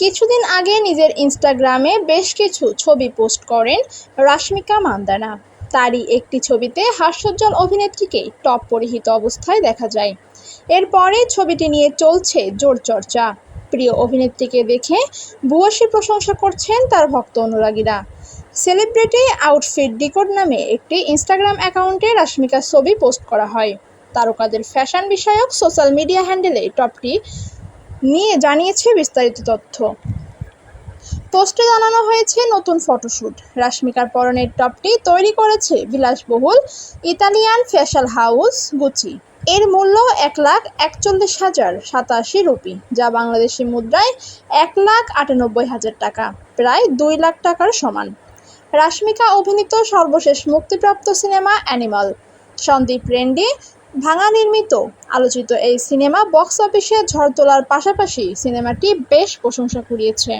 কিছুদিন আগে নিজের ইনস্টাগ্রামে বেশ কিছু ছবি পোস্ট করেন রাশমিকা মান্দানা। তারই একটি ছবিতে হাস্যজ্জ্বল অভিনেত্রীকে টপ পরিহিত অবস্থায় দেখা যায়। এরপরে ছবিটি নিয়ে চলছে জোর চর্চা। প্রিয় অভিনেত্রীকে দেখে ভূয়সী প্রশংসা করছেন তার ভক্ত অনুরাগীরা। সেলিব্রিটি আউটফিট ডিকোড নামে একটি ইনস্টাগ্রাম অ্যাকাউন্টে রাশমিকার ছবি পোস্ট করা হয়। তারকাদের ফ্যাশন বিষয়ক সোশ্যাল মিডিয়া হ্যান্ডেলে টপটি নিয়ে জানিয়েছে বিস্তারিত তথ্য। পোস্টে জানানো হয়েছে নতুন ফটোশ্যুট রাশমিকার পরনের টপটি তৈরি করেছে বিলাসবহুল ইতালিয়ান ফ্যাশন হাউস গুচি। এর মূল্য এক লাখ একচল্লিশ হাজার সাতাশি রুপি, যা বাংলাদেশি মুদ্রায় এক লাখ আটানব্বই হাজার টাকা, প্রায় দুই লাখ টাকার সমান। রাশমিকা অভিনীত সর্বশেষ মুক্তিপ্রাপ্ত সিনেমা অ্যানিমাল, সন্দীপ রেন্ডি ভাঙা নির্মিত। আলোচিত এই সিনেমা বক্স অফিসে ঝড় তোলার পাশাপাশি সিনেমাটি বেশ প্রশংসা কুড়িয়েছে।